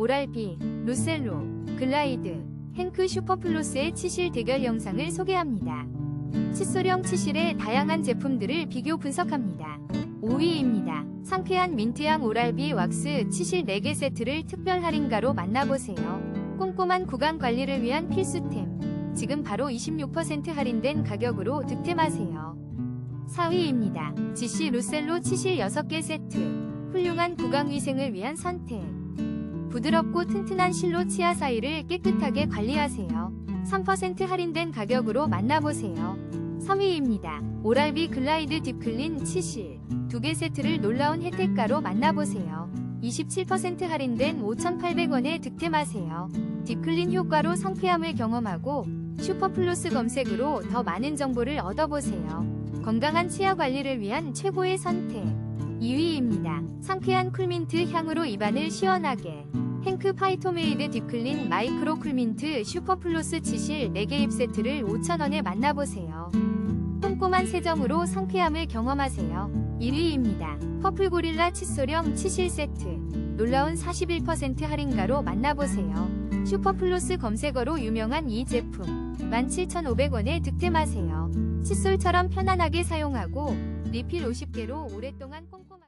오랄비, 루셀로, 글라이드, 행크 슈퍼플러스의 치실 대결 영상을 소개합니다. 칫솔형 치실의 다양한 제품들을 비교 분석합니다. 5위입니다. 상쾌한 민트향 오랄비 왁스 치실 4개 세트를 특별 할인가로 만나보세요. 꼼꼼한 구강 관리를 위한 필수템. 지금 바로 26% 할인된 가격으로 득템하세요. 4위입니다. GC 루셀로 치실 6개 세트. 훌륭한 구강 위생을 위한 선택. 부드럽고 튼튼한 실로 치아 사이를 깨끗하게 관리하세요. 3% 할인된 가격으로 만나보세요. 3위입니다. 오랄비 글라이드 딥클린 치실 2개 세트를 놀라운 혜택가로 만나보세요. 27% 할인된 5,800원에 득템하세요. 딥클린 효과로 상쾌함을 경험하고 슈퍼플러스 검색으로 더 많은 정보를 얻어보세요. 건강한 치아 관리를 위한 최고의 선택. 2위입니다. 상쾌한 쿨민트 향으로 입안을 시원하게. 행크 파이토메이드 딥클린 마이크로 쿨민트 슈퍼플러스 치실 4개 입 세트를 5,000원에 만나보세요. 꼼꼼한 세정으로 상쾌함을 경험하세요. 1위입니다. 퍼플고릴라 칫솔형 치실 세트. 놀라운 41% 할인가로 만나보세요. 슈퍼플러스 검색어로 유명한 이 제품. 17,500원에 득템하세요. 칫솔처럼 편안하게 사용하고 리필 50개로 오랫동안 꼼꼼